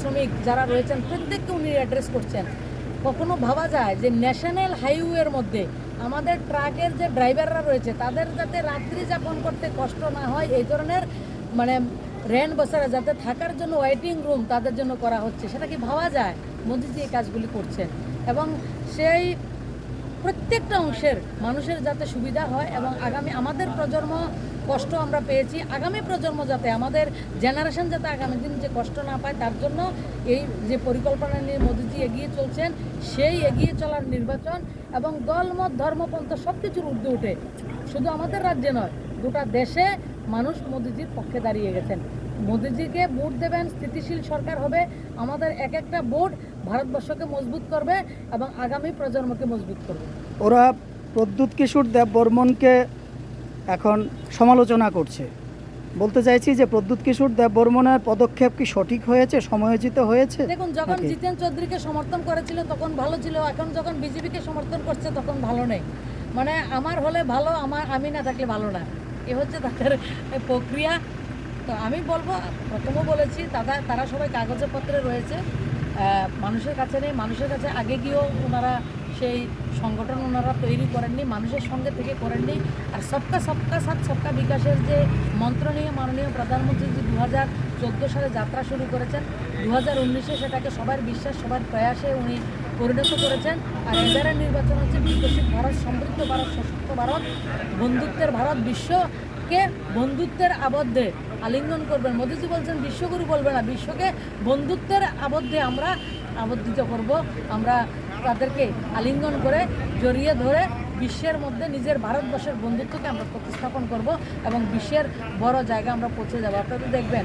শ্রমিক যারা রয়েছেন, প্রত্যেককে উনি অ্যাড্রেস করছেন। কখনো ভাবা যায় যে ন্যাশনাল হাইওয়ের মধ্যে আমাদের ট্রাকের যে ড্রাইভাররা রয়েছে, তাদের যাতে রাত্রি যাপন করতে কষ্ট না হয়, এই ধরনের মানে রেন বসারা, যাতে থাকার জন্য ওয়েটিং রুম তাদের জন্য করা হচ্ছে, সেটা কি ভাবা যায়? মোদিজি এই কাজগুলি করছেন। এবং সেই প্রত্যেকটা অংশের মানুষের যাতে সুবিধা হয় এবং আগামী আমাদের প্রজন্ম কষ্ট আমরা পেয়েছি। আগামী প্রজন্ম যাতে আমাদের জেনারেশন যাতে আগামী দিন যে কষ্ট না পায়, তার জন্য এই যে পরিকল্পনা নিয়ে মোদিজি এগিয়ে চলছেন, সেই এগিয়ে চলার নির্বাচন এবং দলমত ধর্মপন্থ সব কিছুর ঊর্ধ্বে উঠে। শুধু আমাদের রাজ্যে নয়, গোটা দেশে মানুষ মোদিজির পক্ষে দাঁড়িয়ে গেছেন। মোদিজিকে ভোট দেবেন স্থিতিশীল সরকার হবে আমাদের এক একটা ভোট ভারতবর্ষকে মজবুত করবে এবং আগামী প্রজন্মকে মজবুত করবে। ওরা প্রদ্যুৎ কিশোর দেব বর্মনকে এখন সমালোচনা করছে। বলতে চাইছি যে প্রদ্যুৎ কিশোর দেব বর্মনের পদক্ষেপ কি সঠিক হয়েছে সময়োচিত হয়েছে? দেখুন যখন জিতেন চৌধুরীকে সমর্থন করেছিল তখন ভালো ছিল এখন যখন বিজেপিকে সমর্থন করছে তখন ভালো নেই। মানে আমার হলে ভালো আমার আমি না থাকলে ভালো না। এ হচ্ছে তাদের প্রক্রিয়া। তো আমি বলব প্রথমও বলেছি, তারা তারা সবাই কাগজে পত্রে রয়েছে মানুষের কাছে নেই, মানুষের কাছে আগে গিয়েও ওনারা সেই সংগঠন ওনারা তৈরি করেননি, মানুষের সঙ্গে থেকে করেননি। আর সবকা সবকা সাথ, সবকা বিকাশের যে মন্ত্র নিয়ে মাননীয় প্রধানমন্ত্রী যে দু হাজার চোদ্দ সালে যাত্রা শুরু করেছেন দু হাজার উনিশে সেটাকে সবার বিশ্বাস, সবার প্রয়াসে উনি পরিণত করেছেন। আর এবারের নির্বাচন হচ্ছে বিকশিত ভারত, সমৃদ্ধ ভারত, সশক্ত ভারত, বন্ধুত্বের ভারত, বিশ্বকে বন্ধুত্বের আবদ্ধে আলিঙ্গন করবেন। মোদীজি বলছেন, বিশ্বগুরু বলবে না, বিশ্বকে বন্ধুত্বের আবদ্ধে আমরা আবদ্ধিত করব। আমরা তাদেরকে আলিঙ্গন করে জড়িয়ে ধরে বিশ্বের মধ্যে নিজের ভারতবর্ষের বন্ধুত্বকে আমরা প্রতিস্থাপন করব এবং বিশ্বের বড় জায়গা আমরা পৌঁছে যাব। আপনারা দেখবেন।